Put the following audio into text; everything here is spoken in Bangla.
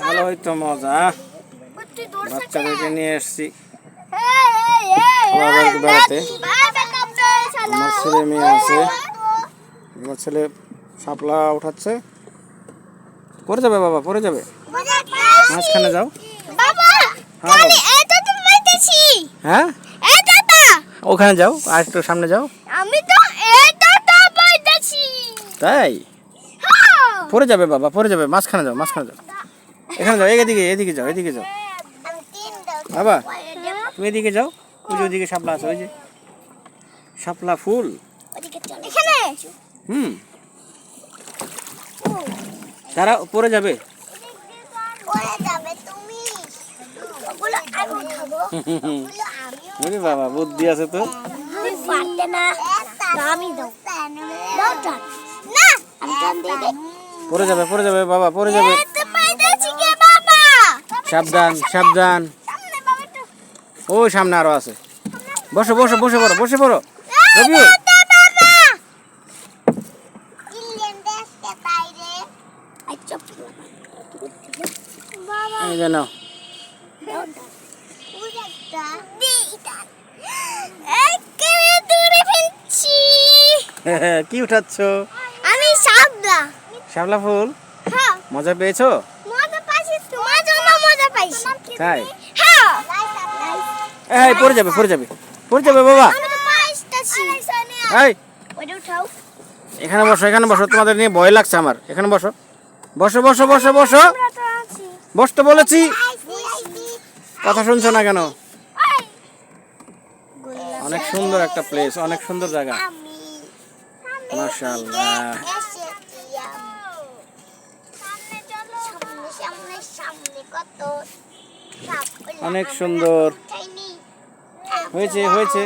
ভালোই তো মজা বাচ্চাদেরকে নিয়ে এসছি বাড়িতে আমার ছেলে মেয়ে আছে আমার ছেলে সাপলা উঠাচ্ছে পরে যাবে বাবা পরে যাবে মাঝখানে যাও হ্যাঁ হ্যাঁ ওখানে যাও আর একটু সামনে যাও আমি তো তাই পরে যাবে বাবা পরে যাবে মাঝখানে যাও মাঝখানে যাও এখানে যাও, এদিকে এদিকে যাও এদিকে যাও। বাবা, তুমি এদিকে যাও, ওই যে ওইদিকে শাপলা আছে, ওই যে শাপলা ফুল। ওদিকে হুম। তারা পড়ে যাবে। বাবা, বুদ্ধি আছে তো। দিয়ে যাবে পরে যাবে, বাবা পরে যাবে। সাবধান সাবধান। ও সামনে আরও আছে। বসো বসো বসে পড়ো বসে পড়ো। রবি। জানো কি উঠাচ্ছ? আমি সাবলা শাপলা ফুল? হ্যাঁ। মজা পেয়েছ? তাই হ্যাঁ এই পড়ে যাবে পড়ে যাবে পড়ে যাবে বাবা। এই। এখানে বসো এখানে বসো তোমাদের নিয়ে ভয় লাগছে আমার। এখানে বসো। বসো বসো বসো বসো। বসতে বলেছি। কথা শুনছো না কেন? অনেক সুন্দর একটা প্লেস অনেক সুন্দর জায়গা। মাশাআল্লাহ। অনেক সুন্দর। হয়েছে হয়েছে।